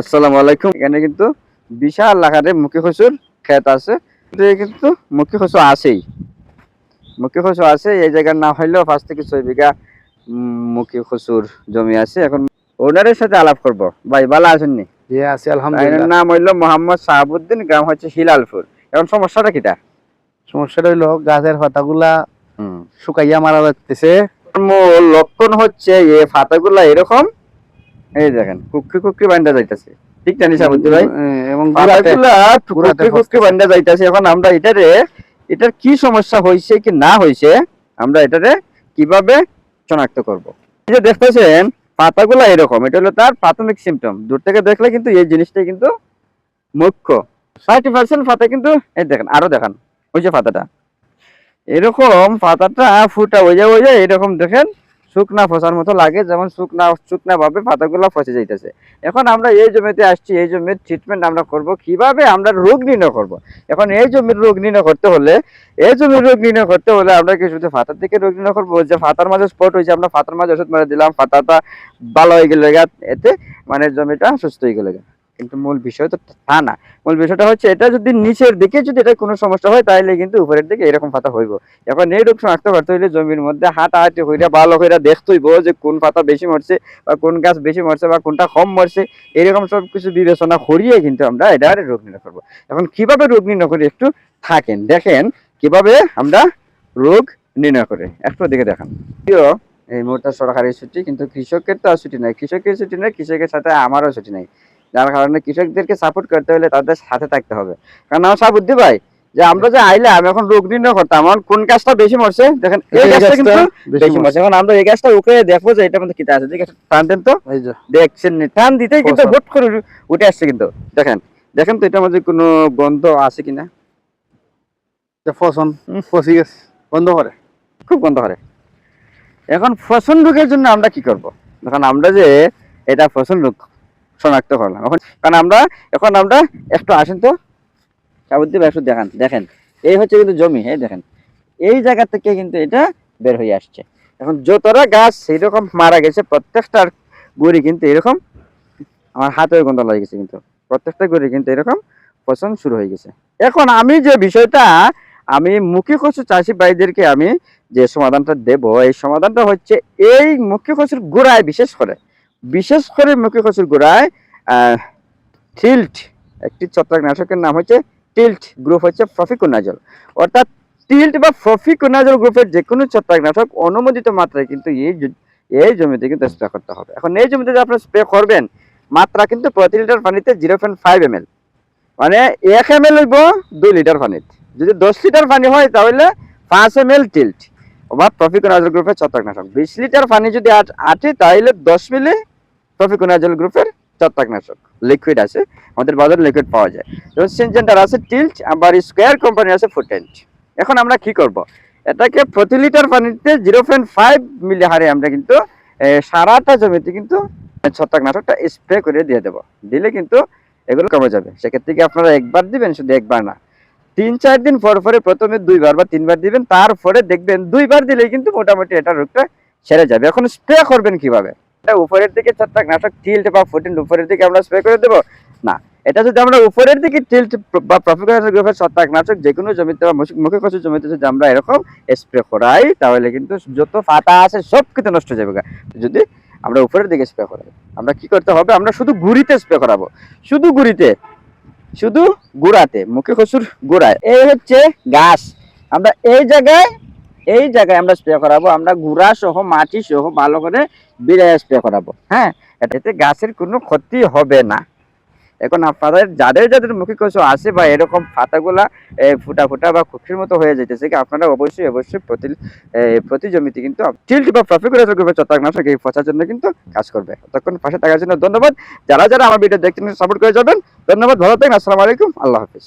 আসসালামু আলাইকুম। এখানে কিন্তু বিশাল আকারে মুখী খসুর ক্ষেত আছে। কিন্তু মুখী খসু আছেই। মুখী খসু আছে এই জায়গার নাম হইলেও পাঁচ থেকে ছয় বিঘা মুখী খসুর জমি আছে। এখন ওনারের সাথে আলাপ করব। ভাই ভালো আছেন নি? জি আছি এর আলহামদুলিল্লাহ নাম হইল মোহাম্মদ সাহাবুদ্দিন গ্রাম হচ্ছে হিলালপুর। এখন সমস্যাটা কিটা? সমস্যাটা হইল গাছের পাতাগুলা শুকাইয়া মারা যাচ্ছে মূল লক্ষণ হচ্ছে এই পাতাগুলা এরকম এই দেখেন বান্ধা যাইতেছে। ঠিক জানি সাহাবুদ্দিন ভাই? এবং। বান্ধা যাইতেছে। এখন আমরা এটারে এটার কি সমস্যা হয়েছে কি না হয়েছে আমরা এটারে কীভাবে শনাক্ত করব? এই যে দেখতেছেন পাতাগুলা এরকম। এটা হলো তার প্রাথমিক সিমটম দূর থেকে দেখলে কিন্তু এই জিনিসটাই কিন্তু মুখ্য। ষাট পার্সেন্ট পাতা কিন্তু এই দেখেন আরও দেখান ওই যে পাতাটা। এরকম পাতাটা ফুটা হয়ে যায় হয়ে যায় এরকম দেখেন শুকনা ফসার মতো লাগে, যেমন শুকনা শুকনা ভাবে পাতাগুলো ফসে যাইতেছে। এখন আমরা এই জমিতে আসছি, এই জমির ট্রিটমেন্ট আমরা করব কীভাবে আমরা রোগ নির্ণয় করব? এখন এই জমির রোগ নির্ণয় করতে হলে, এই জমির রোগ নির্ণয় করতে হলে আমরা কি শুধু ফাতার থেকে রোগ নির্ণয় করব? যে ফাতার মাঝে স্পট হয়েছে, আমরা ফাতার মাঝে ওষুধ মেরে দিলাম, ফাতাটা ভালো হয়ে গেলে এতে মানে জমিটা সুস্থ হয়ে গেলে। কিন্তু মূল বিষয় তো তা না। মূল বিষয়টা হচ্ছে এটা যদি নিচের দিকে যদি এটা কোনো সমস্যা হয় তাহলে কিন্তু উপরের দিকে এরকম পাতা হইব। এখন এই রোগ শনাক্ত করতে হইলে জমির মধ্যে হাঁটাহাঁটি হইরা, ভালো হইরা দেখতে হইব যে কোন পাতা বেশি মরছে বা কোন গাছ বেশি মরছে বা কোনটা কম মরছে, এরকম সব কিছু বিবেচনা করিয়ে কিন্তু আমরা এটা রোগ নির্ণয় করব। এখন কীভাবে রোগ নির্ণয় করি একটু থাকেন, দেখেন কীভাবে আমরা রোগ নির্ণয় করে। একটু দিকে দেখান। এই মুহূর্তে সরকারি ছুটি, কিন্তু কৃষকের তো আর ছুটি নাই। কৃষকের ছুটি নাই, কৃষকের সাথে আমারও ছুটি নাই। যার কারণে কৃষকদেরকে সাপোর্ট করতে হলে তাদের সাথে থাকতে হবে। কারণ আমার সব বুদ্ধি ভাই যে আমরা যে আইলে আমি এখন রোগ নির্ণয় করতাম আমার কোন গাছটা বেশি মরছে? দেখেন এই গাছটা গাছটা কিন্তু বেশি মরছে। এখন আমরা এই গাছটা উঠে দেখব যে এটার মধ্যে কিটা আছে। ঠিক আছে টান দেন তো। দেখছেন নি? টান দিতেই কিন্তু। হুট করে উঠে আসছে কিন্তু। দেখেন দেখেন তো এটার মধ্যে কোনো গন্ধ আছে কিনা? যে ফসন। ফসি গেছে বন্ধ করে। খুব গন্ধ করে। এখন ফসল রোগের জন্য আমরা কি করব? এখন আমরা যে এটা ফসল রোগ শনাক্ত করলাম। এখন কারণ আমরা এখন আমরা একটু আসেন তো। সাবুদ্দিন একটু দেখান, দেখেন। এই হচ্ছে কিন্তু জমি, এই দেখেন। এই জায়গা থেকে কিন্তু এটা বের হয়ে আসছে। এখন যতটা গাছ সেইরকম মারা গেছে প্রত্যেকটার গুড়ি কিন্তু এরকম আমার হাতের গন্ধ লাগে গেছে কিন্তু। প্রত্যেকটা গুড়ি কিন্তু এরকম পছন্দ শুরু হয়ে গেছে। এখন আমি যে বিষয়টা, আমি মুখী কচু চাষি ভাইদেরকে আমি যে সমাধানটা দেব, এই সমাধানটা হচ্ছে এই মুখী কচুর গোড়ায় বিশেষ করে বিশেষ করে মুখে কচুর গোড়ায় টিল্ট, একটি ছত্রাকনাশকের নাম হচ্ছে টিল্ট গ্রুপ হচ্ছে প্রফিকোনাজল। অর্থাৎ টিল্ট বা প্রফিকোনাজল গ্রুপের যে কোনো ছত্রাকনাশক অনুমোদিত মাত্রায় কিন্তু এই এই জমিতে কিন্তু স্প্রে করতে হবে। এখন এই জমিতে যে আপনার স্প্রে করবেন, মাত্রা কিন্তু প্রতি লিটার পানিতে zero point five M L মানে এক এম এল হইব দুই লিটার পানিতে। যদি দশ লিটার পানি হয় তাহলে পাঁচ এম এল টিল্ট বা প্রফিকোনাজল গ্রুপের ছত্রাকনাশক। বিশ লিটার পানি যদি আটে তাহলে দশ মিলি প্রফিকোনাজল গ্রুপের ছত্রাকনাশক লিকুইড আছে, আমাদের বাজারে লিকুইড পাওয়া যায়। তো সিনজেন্টার আছে টিল্ট আবার স্কোয়ার কোম্পানি আছে ফুটেন্ট এখন আমরা কি করব? এটাকে প্রতি লিটার পানিতে জিরো পয়েন্ট ফাইভ মিলি হারে আমরা কিন্তু সারাটা জমিতে কিন্তু ছত্রাকনাশকটা স্প্রে করে দিয়ে দেবো। দিলে কিন্তু এগুলো কমে যাবে। সেক্ষেত্রে কি আপনারা একবার দিবেন? শুধু একবার না। তিন, চার দিন পর পরে প্রথমে দুইবার বা তিনবার দিবেন, তারপরে দেখবেন দুইবার দিলেই কিন্তু মোটামুটি এটা রোগটা সেরে যাবে। এখন স্প্রে করবেন কীভাবে? উপরের দিকে ছত্রাকনাশক টিল্ট বা ফুটিন উপরের দিকে আমরা স্প্রে করে দেবো। না, এটা যদি আমরা উপরের দিকে টিল্ট বা প্রফিকনাশক গ্রুপের ছত্রাকনাশক যে কোনো জমিতে বা মুখে- কচু জমিতে যদি আমরা এরকম স্প্রে করাই, তাহলে কিন্তু যত পাতা আছে সব কিছু নষ্ট যাবে। যদি আমরা উপরের দিকে স্প্রে করাই, আমরা কি করতে হবে? আমরা শুধু গুড়িতে স্প্রে করাবো। শুধু গুড়িতে, শুধু গুড়াতে, মুখে কচুর গুড়ায়। এই হচ্ছে গাছ আমরা এই জায়গায় এই জায়গায় আমরা স্প্রে করাবো, আমরা গুড়া সহ, মাটি সহ ভালো করে বিড়ায় স্প্রে করাবো হ্যাঁ? এটাতে গাছের কোনো ক্ষতি হবে না। এখন আপনাদের, যাদের যাদের মুখে কচু আছে বা এরকম পাতাগুলা ফুটা ফুটা বা খুশির মতো হয়ে যেতেছে কি আপনারা অবশ্যই অবশ্যই প্রতি প্রতি জমিতে কিন্তু টিল্ট বা প্রফিক ছত্রাকনাশক এই পচার জন্য কিন্তু কাজ করবে। তখন পাশে থাকার জন্য ধন্যবাদ। যারা যারা আমার ভিডিও দেখতে সাপোর্ট করে যাবেন। ধন্যবাদ, ভালো থাকেন আসসালামু আলাইকুম, আল্লাহ হাফিজ।